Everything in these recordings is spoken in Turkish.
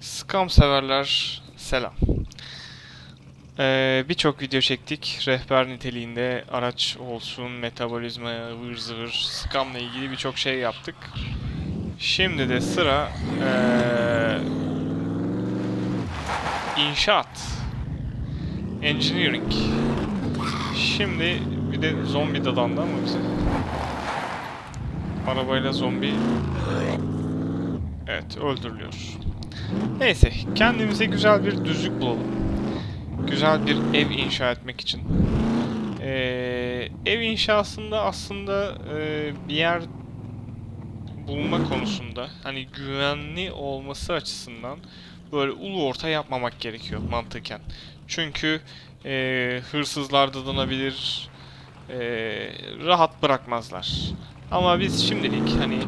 Scam severler selam. Ee, Birçok video çektik. Rehber niteliğinde araç olsun, metabolizma, ıvır zıvır, scamla ilgili birçok şey yaptık. Şimdi de sıra ee, inşaat. Engineering. Şimdi bir de zombi dadandı ama bize. Arabayla zombi Evet öldürülüyor. Neyse kendimize güzel bir düzlük bulalım. Güzel bir ev inşa etmek için. Ee, ev inşasında aslında e, bir yer bulma konusunda hani güvenli olması açısından böyle ulu orta yapmamak gerekiyor mantıken. Çünkü e, hırsızlar dadanabilir, e, rahat bırakmazlar. Ama biz şimdilik hani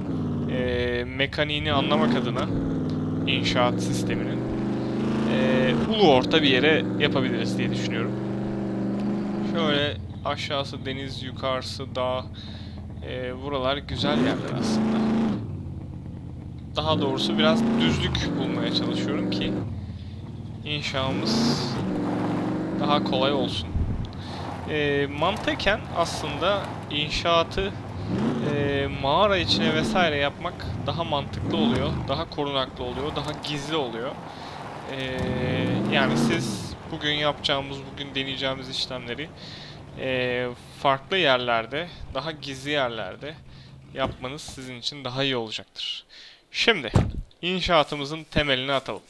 e, mekaniğini anlamak adına inşaat sisteminin e, ulu orta bir yere yapabiliriz diye düşünüyorum. Şöyle aşağısı deniz, yukarısı dağ. E, buralar güzel yerler aslında. Daha doğrusu biraz düzlük bulmaya çalışıyorum ki inşamız daha kolay olsun. E, mantıken aslında inşaatı e, mağara içine vesaire yapmak daha mantıklı oluyor, daha korunaklı oluyor, daha gizli oluyor. E, yani siz bugün yapacağımız, bugün deneyeceğimiz işlemleri e, farklı yerlerde, daha gizli yerlerde yapmanız sizin için daha iyi olacaktır. Şimdi inşaatımızın temelini atalım.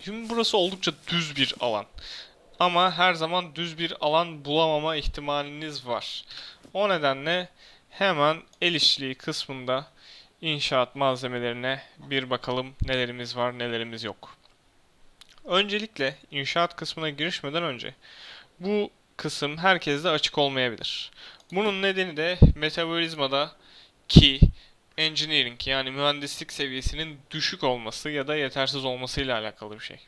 Şimdi burası oldukça düz bir alan. Ama her zaman düz bir alan bulamama ihtimaliniz var. O nedenle hemen el işçiliği kısmında inşaat malzemelerine bir bakalım nelerimiz var nelerimiz yok. Öncelikle inşaat kısmına girişmeden önce bu kısım herkeste açık olmayabilir. Bunun nedeni de metabolizmada ki engineering yani mühendislik seviyesinin düşük olması ya da yetersiz olmasıyla alakalı bir şey.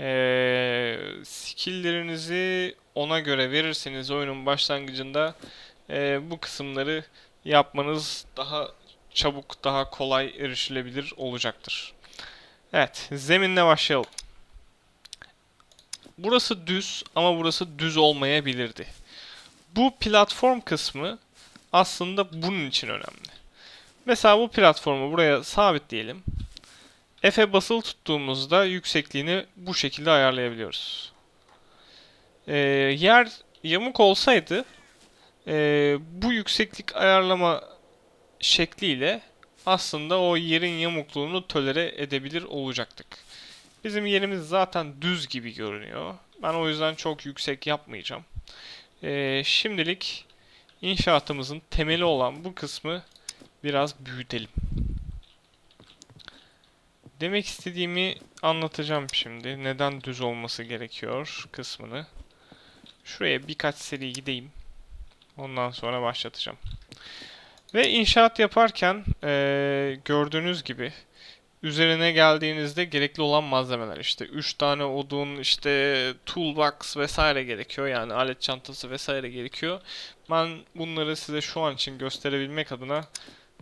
Ee, skilllerinizi ona göre verirseniz oyunun başlangıcında e, bu kısımları yapmanız daha çabuk, daha kolay erişilebilir olacaktır. Evet, zeminle başlayalım. Burası düz ama burası düz olmayabilirdi. Bu platform kısmı aslında bunun için önemli. Mesela bu platformu buraya sabitleyelim. F'e basılı tuttuğumuzda yüksekliğini bu şekilde ayarlayabiliyoruz. Ee, yer yamuk olsaydı e, bu yükseklik ayarlama şekliyle aslında o yerin yamukluğunu tolere edebilir olacaktık. Bizim yerimiz zaten düz gibi görünüyor. Ben o yüzden çok yüksek yapmayacağım. Ee, şimdilik inşaatımızın temeli olan bu kısmı biraz büyütelim. Demek istediğimi anlatacağım şimdi. Neden düz olması gerekiyor kısmını. Şuraya birkaç seri gideyim. Ondan sonra başlatacağım. Ve inşaat yaparken eee, gördüğünüz gibi üzerine geldiğinizde gerekli olan malzemeler işte 3 tane odun işte toolbox vesaire gerekiyor yani alet çantası vesaire gerekiyor. Ben bunları size şu an için gösterebilmek adına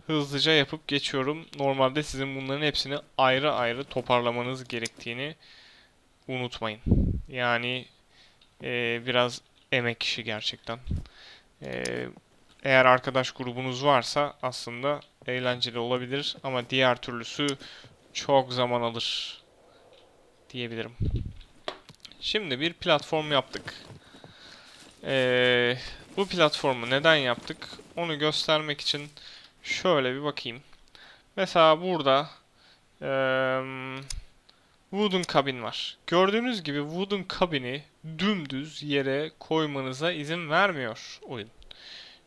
hızlıca yapıp geçiyorum. Normalde sizin bunların hepsini ayrı ayrı toparlamanız gerektiğini unutmayın. Yani eee, biraz emek işi gerçekten. Eee, eğer arkadaş grubunuz varsa aslında eğlenceli olabilir ama diğer türlüsü çok zaman alır diyebilirim. Şimdi bir platform yaptık. Eee, bu platformu neden yaptık? Onu göstermek için şöyle bir bakayım. Mesela burada eee wooden cabin var. Gördüğünüz gibi wooden cabin'i dümdüz yere koymanıza izin vermiyor oyun.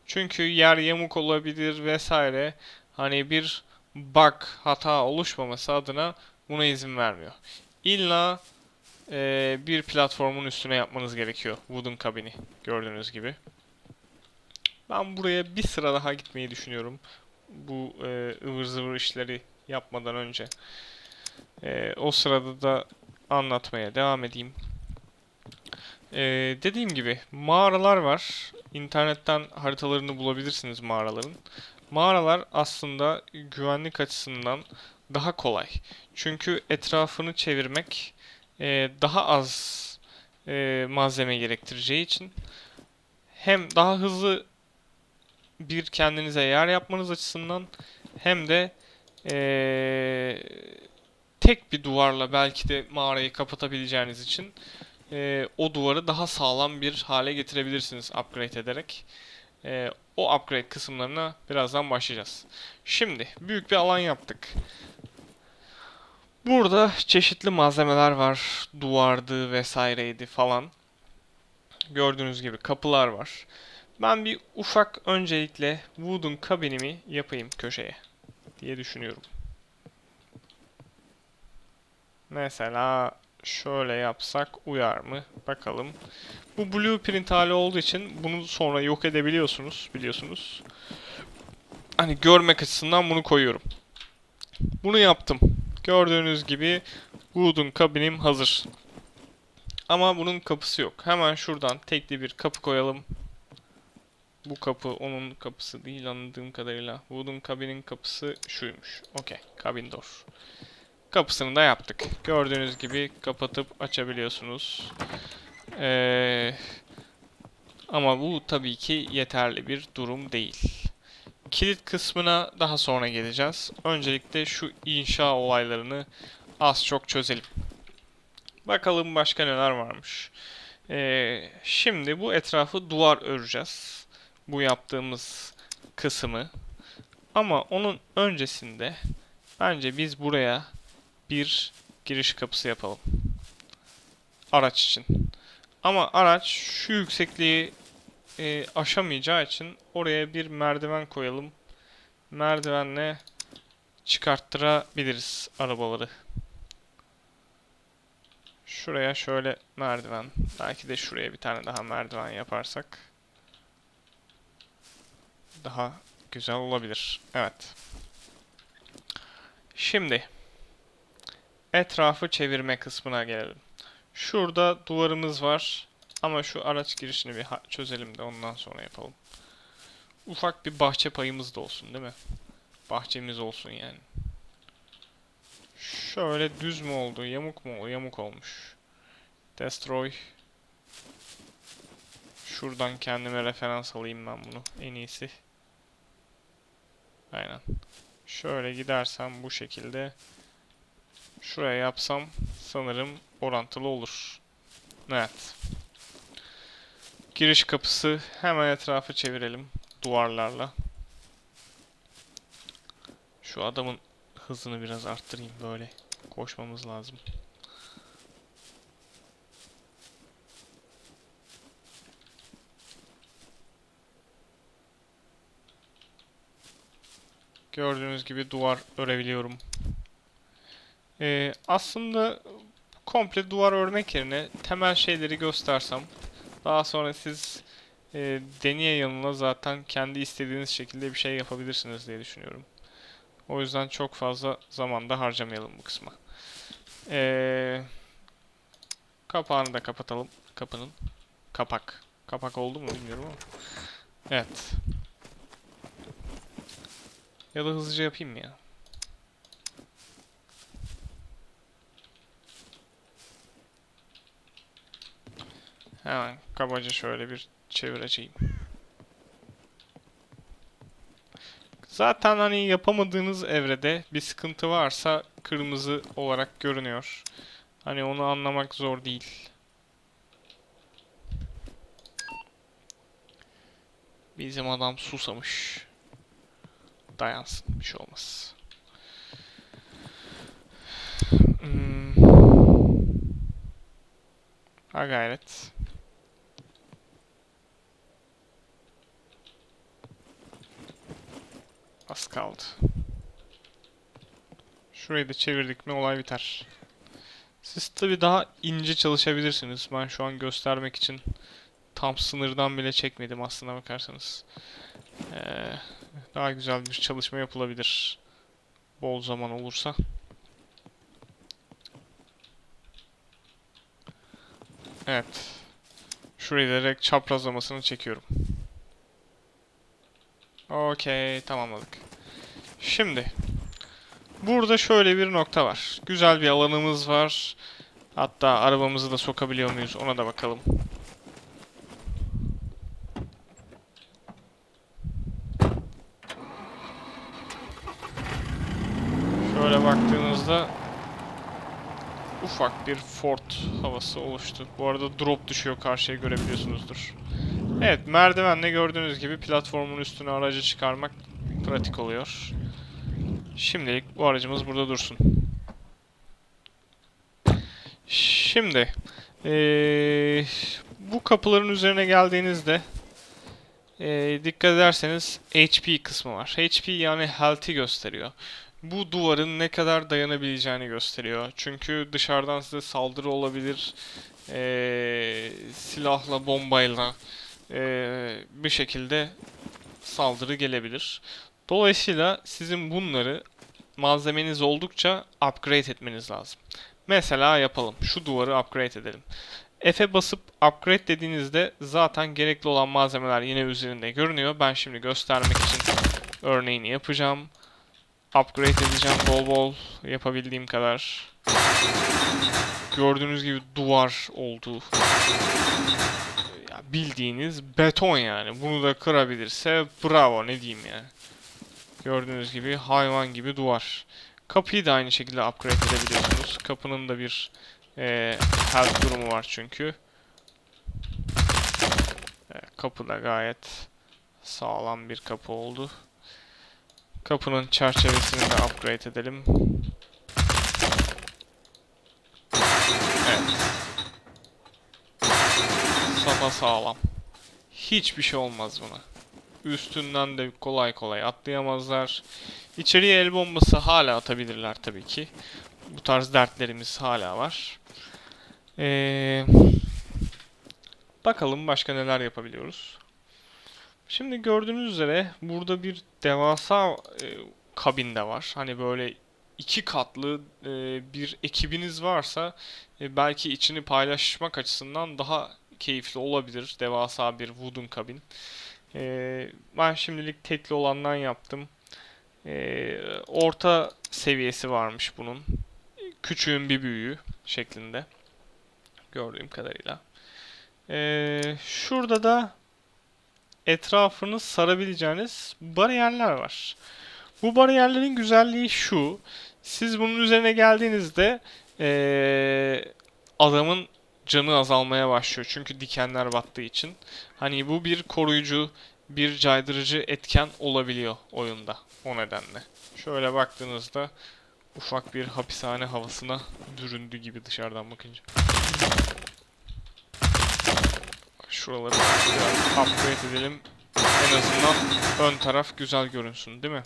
Çünkü yer yamuk olabilir vesaire. Hani bir bug, hata oluşmaması adına buna izin vermiyor. İlla e, bir platformun üstüne yapmanız gerekiyor wooden kabini gördüğünüz gibi. Ben buraya bir sıra daha gitmeyi düşünüyorum. Bu e, ıvır zıvır işleri yapmadan önce. E, o sırada da anlatmaya devam edeyim. E, dediğim gibi mağaralar var. İnternetten haritalarını bulabilirsiniz mağaraların. Mağaralar aslında güvenlik açısından daha kolay. Çünkü etrafını çevirmek e, daha az e, malzeme gerektireceği için hem daha hızlı bir kendinize yer yapmanız açısından hem de e, tek bir duvarla belki de mağarayı kapatabileceğiniz için e, o duvarı daha sağlam bir hale getirebilirsiniz upgrade ederek. E, o upgrade kısımlarına birazdan başlayacağız. Şimdi büyük bir alan yaptık. Burada çeşitli malzemeler var. Duvardı vesaireydi falan. Gördüğünüz gibi kapılar var. Ben bir ufak öncelikle wooden kabinimi yapayım köşeye diye düşünüyorum. Mesela şöyle yapsak uyar mı? Bakalım. Bu blueprint hali olduğu için bunu sonra yok edebiliyorsunuz biliyorsunuz. Hani görmek açısından bunu koyuyorum. Bunu yaptım. Gördüğünüz gibi wooden kabinim hazır. Ama bunun kapısı yok. Hemen şuradan tekli bir kapı koyalım. Bu kapı onun kapısı değil anladığım kadarıyla. Wooden kabinin kapısı şuymuş. Okey. Cabin door. Kapısını da yaptık. Gördüğünüz gibi kapatıp açabiliyorsunuz. Ee, ama bu tabii ki yeterli bir durum değil. Kilit kısmına daha sonra geleceğiz. Öncelikle şu inşa olaylarını az çok çözelim. Bakalım başka neler varmış. Ee, şimdi bu etrafı duvar öreceğiz. Bu yaptığımız kısmı. Ama onun öncesinde bence biz buraya bir giriş kapısı yapalım. Araç için. Ama araç şu yüksekliği e, aşamayacağı için oraya bir merdiven koyalım. Merdivenle çıkarttırabiliriz arabaları. Şuraya şöyle merdiven. Belki de şuraya bir tane daha merdiven yaparsak daha güzel olabilir. Evet. Şimdi etrafı çevirme kısmına gelelim. Şurada duvarımız var. Ama şu araç girişini bir çözelim de ondan sonra yapalım. Ufak bir bahçe payımız da olsun değil mi? Bahçemiz olsun yani. Şöyle düz mü oldu? Yamuk mu? Yamuk olmuş. Destroy. Şuradan kendime referans alayım ben bunu. En iyisi. Aynen. Şöyle gidersem bu şekilde. Şuraya yapsam sanırım orantılı olur. Evet. Giriş kapısı hemen etrafı çevirelim duvarlarla. Şu adamın hızını biraz arttırayım böyle. Koşmamız lazım. Gördüğünüz gibi duvar örebiliyorum. Ee, aslında komple duvar örmek yerine temel şeyleri göstersem daha sonra siz e, deneye yanına zaten kendi istediğiniz şekilde bir şey yapabilirsiniz diye düşünüyorum. O yüzden çok fazla zaman da harcamayalım bu kısma. Ee, kapağını da kapatalım. Kapının. Kapak. Kapak oldu mu bilmiyorum ama. Evet. Ya da hızlıca yapayım ya? Hemen kabaca şöyle bir çevireceğim. Zaten hani yapamadığınız evrede bir sıkıntı varsa kırmızı olarak görünüyor. Hani onu anlamak zor değil. Bizim adam susamış. Dayansın bir şey olmaz. Hmm. Ha gayret. Az kaldı. Şurayı da çevirdik mi olay biter. Siz tabi daha ince çalışabilirsiniz. Ben şu an göstermek için tam sınırdan bile çekmedim aslına bakarsanız. Ee, daha güzel bir çalışma yapılabilir. Bol zaman olursa. Evet. Şurayı direkt çaprazlamasını çekiyorum. Okey tamamladık. Şimdi Burada şöyle bir nokta var. Güzel bir alanımız var. Hatta arabamızı da sokabiliyor muyuz ona da bakalım. Şöyle baktığınızda ufak bir fort havası oluştu. Bu arada drop düşüyor karşıya görebiliyorsunuzdur. Evet merdivenle gördüğünüz gibi platformun üstüne aracı çıkarmak pratik oluyor. Şimdilik bu aracımız burada dursun. Şimdi eee, bu kapıların üzerine geldiğinizde eee, dikkat ederseniz HP kısmı var. HP yani health'i gösteriyor. Bu duvarın ne kadar dayanabileceğini gösteriyor. Çünkü dışarıdan size saldırı olabilir. Eee, silahla, bombayla eee, bir şekilde saldırı gelebilir. Dolayısıyla sizin bunları malzemeniz oldukça upgrade etmeniz lazım. Mesela yapalım. Şu duvarı upgrade edelim. F'e basıp upgrade dediğinizde zaten gerekli olan malzemeler yine üzerinde görünüyor. Ben şimdi göstermek için örneğini yapacağım. Upgrade edeceğim bol bol yapabildiğim kadar. Gördüğünüz gibi duvar oldu. Bildiğiniz beton yani. Bunu da kırabilirse bravo ne diyeyim yani. Gördüğünüz gibi hayvan gibi duvar. Kapıyı da aynı şekilde upgrade edebiliyorsunuz. Kapının da bir e, health durumu var çünkü. E, kapı da gayet sağlam bir kapı oldu. Kapının çerçevesini de upgrade edelim. Evet. Sapa sağlam. Hiçbir şey olmaz buna. Üstünden de kolay kolay atlayamazlar. İçeriye el bombası hala atabilirler tabii ki. Bu tarz dertlerimiz hala var. Ee, bakalım başka neler yapabiliyoruz. Şimdi gördüğünüz üzere burada bir devasa e, kabin de var. Hani böyle iki katlı e, bir ekibiniz varsa e, belki içini paylaşmak açısından daha keyifli olabilir. Devasa bir wooden kabin. E, ben şimdilik tekli olandan yaptım. E, orta seviyesi varmış bunun. Küçüğün bir büyüğü şeklinde. Gördüğüm kadarıyla. E, şurada da etrafını sarabileceğiniz bariyerler var. Bu bariyerlerin güzelliği şu. Siz bunun üzerine geldiğinizde eee, adamın canı azalmaya başlıyor. Çünkü dikenler battığı için. Hani bu bir koruyucu, bir caydırıcı etken olabiliyor oyunda. O nedenle. Şöyle baktığınızda ufak bir hapishane havasına büründü gibi dışarıdan bakınca. Şuraları upgrade edelim. En azından ön taraf güzel görünsün değil mi?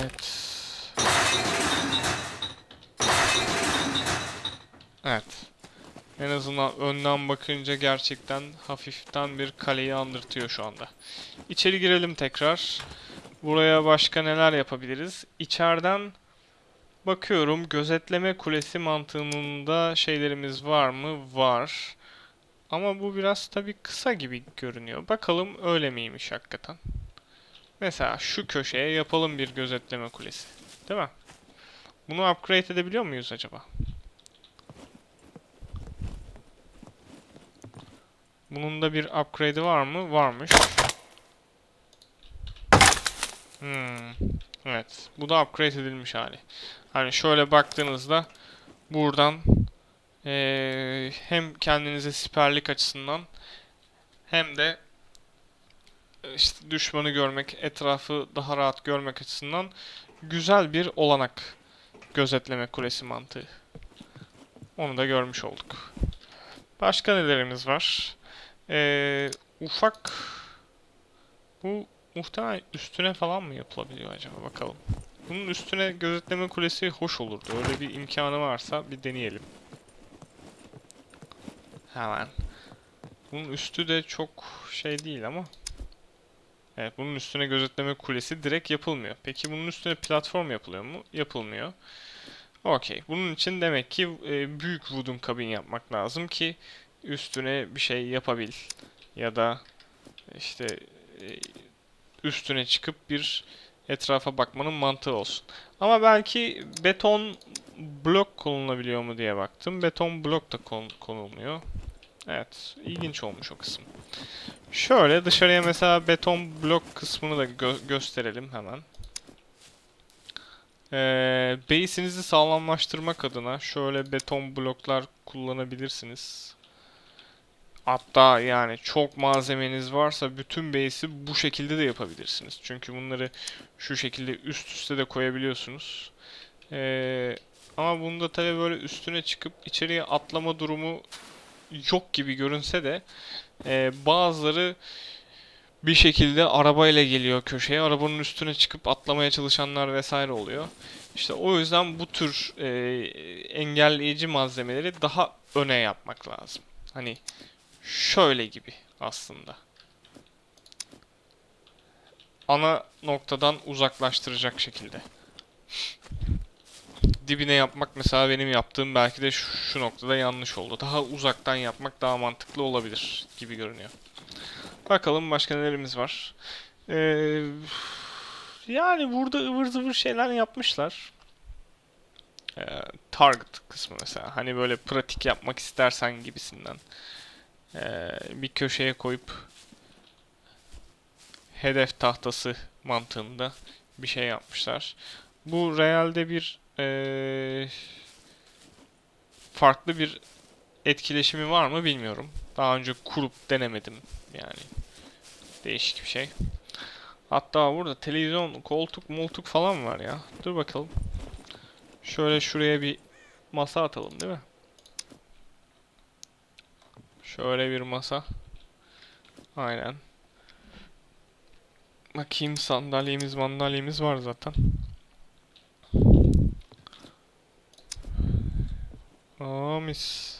Evet. Evet. En azından önden bakınca gerçekten hafiften bir kaleyi andırtıyor şu anda. İçeri girelim tekrar. Buraya başka neler yapabiliriz? İçeriden bakıyorum gözetleme kulesi mantığında şeylerimiz var mı? Var. Ama bu biraz tabii kısa gibi görünüyor. Bakalım öyle miymiş hakikaten. Mesela şu köşeye yapalım bir gözetleme kulesi. Değil mi? Bunu upgrade edebiliyor muyuz acaba? Bunun da bir upgrade'i var mı? Varmış. Hmm. Evet. Bu da upgrade edilmiş hali. Hani şöyle baktığınızda buradan eee, hem kendinize siperlik açısından hem de e, işte düşmanı görmek, etrafı daha rahat görmek açısından güzel bir olanak gözetleme kulesi mantığı. Onu da görmüş olduk. Başka nelerimiz var? Ee, ufak bu muhtemelen üstüne falan mı yapılabiliyor acaba bakalım. Bunun üstüne gözetleme kulesi hoş olurdu. Öyle bir imkanı varsa bir deneyelim. Hemen. Bunun üstü de çok şey değil ama. Evet bunun üstüne gözetleme kulesi direkt yapılmıyor. Peki bunun üstüne platform yapılıyor mu? Yapılmıyor. Okey. Bunun için demek ki e, büyük wooden kabin yapmak lazım ki üstüne bir şey yapabil. Ya da işte e, üstüne çıkıp bir etrafa bakmanın mantığı olsun. Ama belki beton blok konulabiliyor mu diye baktım. Beton blok da konulmuyor. Evet, ilginç olmuş o kısım. Şöyle dışarıya mesela beton blok kısmını da gö- gösterelim hemen. Ee, base'inizi sağlamlaştırmak adına şöyle beton bloklar kullanabilirsiniz. Hatta yani çok malzemeniz varsa bütün base'i bu şekilde de yapabilirsiniz. Çünkü bunları şu şekilde üst üste de koyabiliyorsunuz. Ee, ama bunda tabii böyle üstüne çıkıp içeriye atlama durumu yok gibi görünse de e, bazıları bir şekilde arabayla geliyor köşeye. Arabanın üstüne çıkıp atlamaya çalışanlar vesaire oluyor. İşte o yüzden bu tür e, engelleyici malzemeleri daha öne yapmak lazım. Hani şöyle gibi aslında. Ana noktadan uzaklaştıracak şekilde. Dibine yapmak mesela benim yaptığım belki de şu, şu noktada yanlış oldu. Daha uzaktan yapmak daha mantıklı olabilir gibi görünüyor. Bakalım başka nelerimiz var. Ee, yani burada ıvır zıvır şeyler yapmışlar. Ee, target kısmı mesela. Hani böyle pratik yapmak istersen gibisinden. Ee, bir köşeye koyup hedef tahtası mantığında bir şey yapmışlar. Bu realde bir ee, farklı bir etkileşimi var mı bilmiyorum. Daha önce kurup denemedim yani. Değişik bir şey. Hatta burada televizyon, koltuk, moltuk falan var ya. Dur bakalım. Şöyle şuraya bir masa atalım değil mi? Şöyle bir masa. Aynen. Bakayım sandalyemiz mandalyemiz var zaten. Aa mis.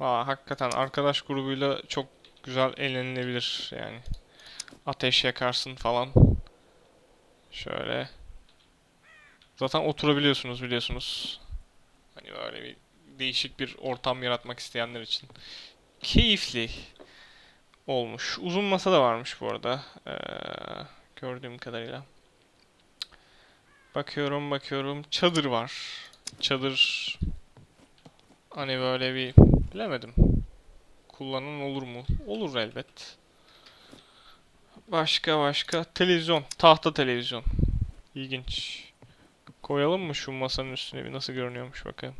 Aa hakikaten arkadaş grubuyla çok güzel eğlenilebilir yani. Ateş yakarsın falan. Şöyle. Zaten oturabiliyorsunuz biliyorsunuz. Hani böyle bir değişik bir ortam yaratmak isteyenler için. Keyifli olmuş. Uzun masa da varmış bu arada. Ee, gördüğüm kadarıyla. Bakıyorum bakıyorum. Çadır var. Çadır hani böyle bir bilemedim. Kullanan olur mu? Olur elbet. Başka başka televizyon, tahta televizyon. İlginç. Koyalım mı şu masanın üstüne bir nasıl görünüyormuş bakayım.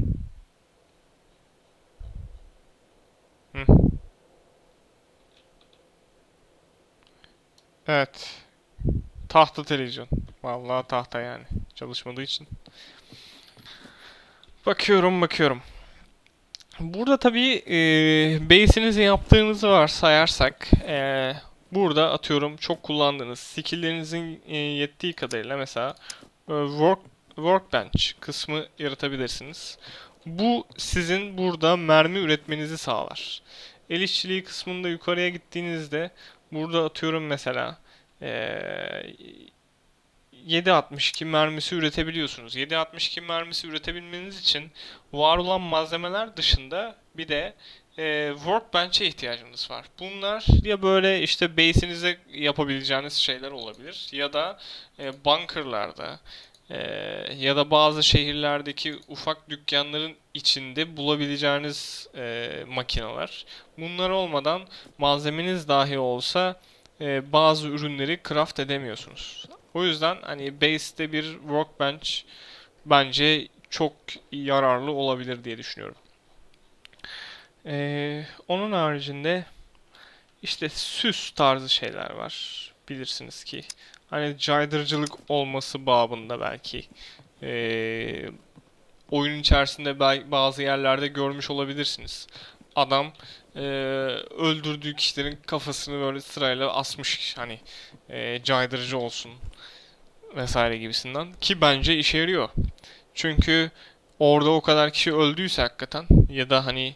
Evet. Tahta televizyon. Vallahi tahta yani. Çalışmadığı için. Bakıyorum bakıyorum. Burada tabii e, base'inizi yaptığınızı varsayarsak e, burada atıyorum çok kullandığınız skill'lerinizin e, yettiği kadarıyla mesela e, work workbench kısmı yaratabilirsiniz. Bu sizin burada mermi üretmenizi sağlar. El işçiliği kısmında yukarıya gittiğinizde burada atıyorum mesela e, 7.62 mermisi üretebiliyorsunuz. 7.62 mermisi üretebilmeniz için var olan malzemeler dışında bir de e, workbench'e ihtiyacınız var. Bunlar ya böyle işte base'inize yapabileceğiniz şeyler olabilir ya da e, bunkerlarda e, ya da bazı şehirlerdeki ufak dükkanların içinde bulabileceğiniz e, makineler. Bunlar olmadan malzemeniz dahi olsa e, bazı ürünleri craft edemiyorsunuz. O yüzden hani base'te bir workbench bence çok yararlı olabilir diye düşünüyorum. Ee, onun haricinde işte süs tarzı şeyler var. Bilirsiniz ki hani caydırıcılık olması babında belki ee, oyun içerisinde bazı yerlerde görmüş olabilirsiniz. Adam ee, öldürdüğü kişilerin kafasını böyle sırayla asmış hani ee, caydırıcı olsun vesaire gibisinden ki bence işe yarıyor. Çünkü orada o kadar kişi öldüyse hakikaten ya da hani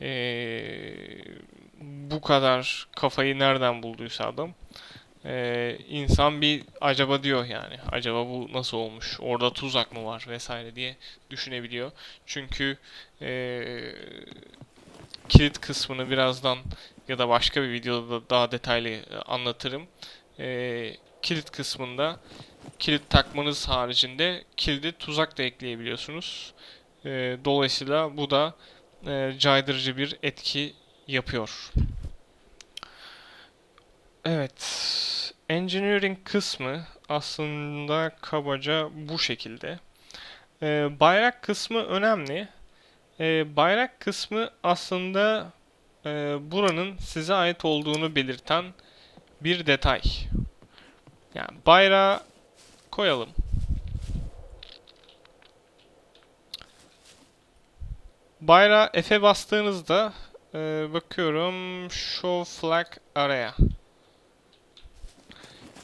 eee, bu kadar kafayı nereden bulduysa adam eee, insan bir acaba diyor yani acaba bu nasıl olmuş orada tuzak mı var vesaire diye düşünebiliyor. Çünkü eee, kilit kısmını birazdan ya da başka bir videoda da daha detaylı e, anlatırım. Eee kilit kısmında kilit takmanız haricinde kilidi tuzak da ekleyebiliyorsunuz. Ee, dolayısıyla bu da e, caydırıcı bir etki yapıyor. Evet. Engineering kısmı aslında kabaca bu şekilde. Ee, bayrak kısmı önemli. Ee, bayrak kısmı aslında e, buranın size ait olduğunu belirten bir detay. Yani bayrağı koyalım. Bayrağı F'e bastığınızda e, bakıyorum Show Flag Area.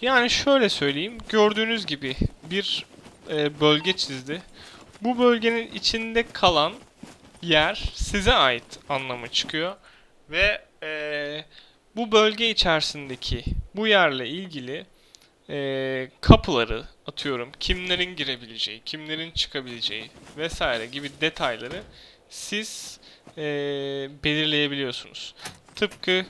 Yani şöyle söyleyeyim. Gördüğünüz gibi bir e, bölge çizdi. Bu bölgenin içinde kalan yer size ait anlamı çıkıyor. Ve e, bu bölge içerisindeki bu yerle ilgili e, kapıları atıyorum kimlerin girebileceği, kimlerin çıkabileceği vesaire gibi detayları siz e, belirleyebiliyorsunuz. Tıpkı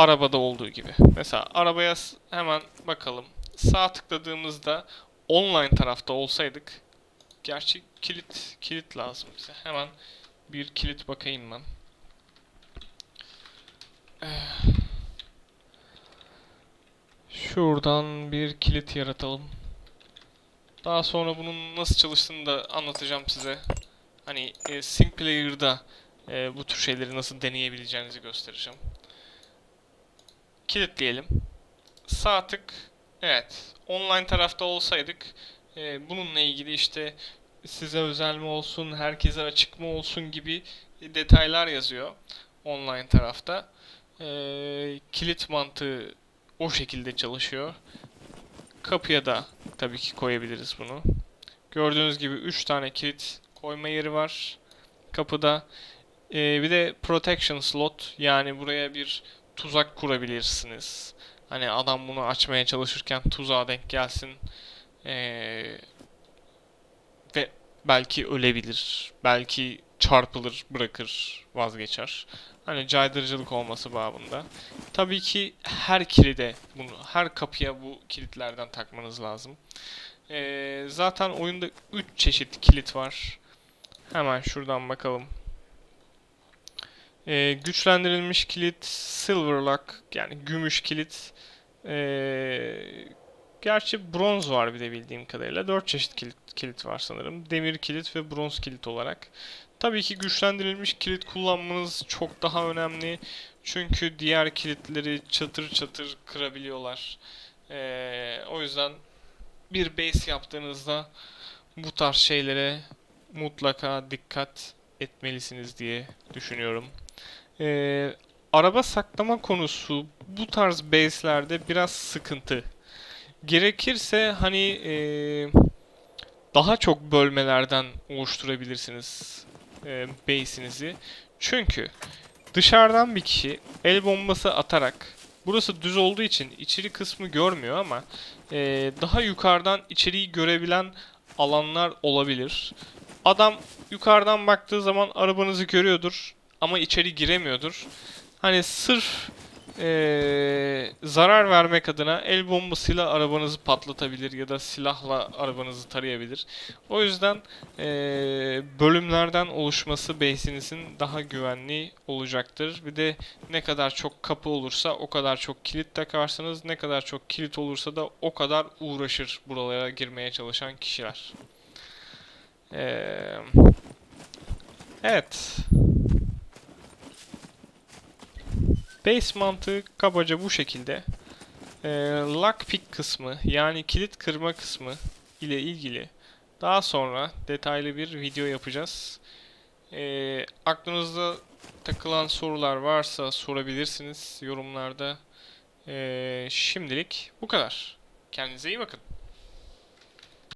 arabada olduğu gibi. Mesela arabaya hemen bakalım. Sağ tıkladığımızda online tarafta olsaydık gerçi kilit kilit lazım bize. Hemen bir kilit bakayım ben. Şuradan bir kilit yaratalım. Daha sonra bunun nasıl çalıştığını da anlatacağım size. Hani e, Sync Player'da e, bu tür şeyleri nasıl deneyebileceğinizi göstereceğim. Kilitleyelim. Sağ tık. Evet. Online tarafta olsaydık e, bununla ilgili işte size özel mi olsun, herkese açık mı olsun gibi detaylar yazıyor online tarafta. E, kilit mantığı o şekilde çalışıyor. Kapıya da tabii ki koyabiliriz bunu. Gördüğünüz gibi 3 tane kilit koyma yeri var kapıda. E, bir de protection slot yani buraya bir tuzak kurabilirsiniz. Hani adam bunu açmaya çalışırken tuzağa denk gelsin. Ee, ve belki ölebilir. Belki çarpılır, bırakır, vazgeçer. Hani caydırıcılık olması babında. Tabii ki her kilide bunu, her kapıya bu kilitlerden takmanız lazım. Ee, zaten oyunda 3 çeşit kilit var. Hemen şuradan bakalım. Ee, güçlendirilmiş kilit, silver lock yani gümüş kilit. Ee, gerçi bronz var bir de bildiğim kadarıyla. 4 çeşit kilit, kilit var sanırım. Demir kilit ve bronz kilit olarak. Tabii ki güçlendirilmiş kilit kullanmanız çok daha önemli. Çünkü diğer kilitleri çatır çatır kırabiliyorlar. Ee, o yüzden bir base yaptığınızda bu tarz şeylere mutlaka dikkat etmelisiniz diye düşünüyorum. Ee, araba saklama konusu bu tarz base'lerde biraz sıkıntı. Gerekirse hani ee, daha çok bölmelerden oluşturabilirsiniz e, base'inizi. Çünkü dışarıdan bir kişi el bombası atarak burası düz olduğu için içeri kısmı görmüyor ama ee, daha yukarıdan içeriği görebilen alanlar olabilir. Adam yukarıdan baktığı zaman arabanızı görüyordur ama içeri giremiyordur. Hani sırf ee, zarar vermek adına el bombasıyla arabanızı patlatabilir ya da silahla arabanızı tarayabilir. O yüzden ee, bölümlerden oluşması base'inizin daha güvenli olacaktır. Bir de ne kadar çok kapı olursa o kadar çok kilit takarsınız. Ne kadar çok kilit olursa da o kadar uğraşır buralara girmeye çalışan kişiler. Ee, evet. Base mantığı kabaca bu şekilde. Ee, lockpick kısmı yani kilit kırma kısmı ile ilgili daha sonra detaylı bir video yapacağız. Ee, aklınızda takılan sorular varsa sorabilirsiniz yorumlarda. Ee, şimdilik bu kadar. Kendinize iyi bakın.